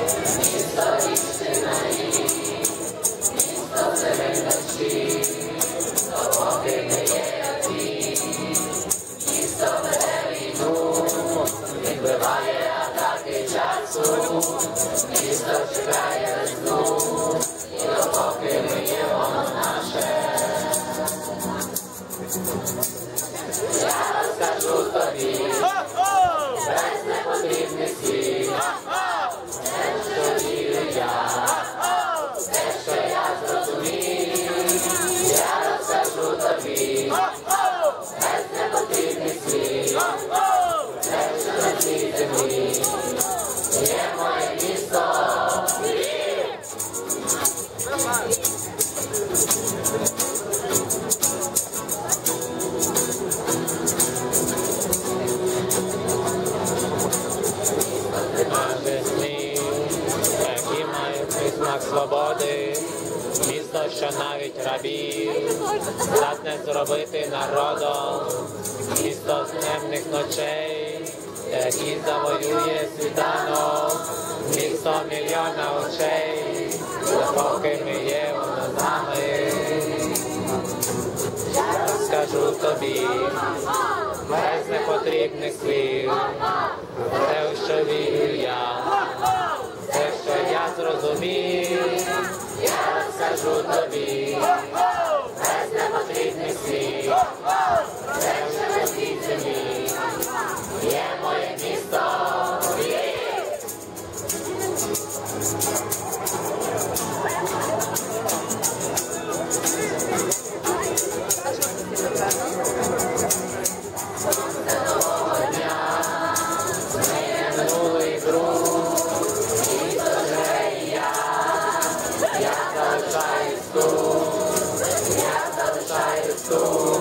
Весни, які мають присмак Свободи, що навіть рабів здатне зробити народом, місто з темних ночей, який завоює світанок, місто мільйона очей, допоки ми є воно з нами. Скажу тобі, без непотрібних слів, те, що вірю я, те, що я зрозумів, я So,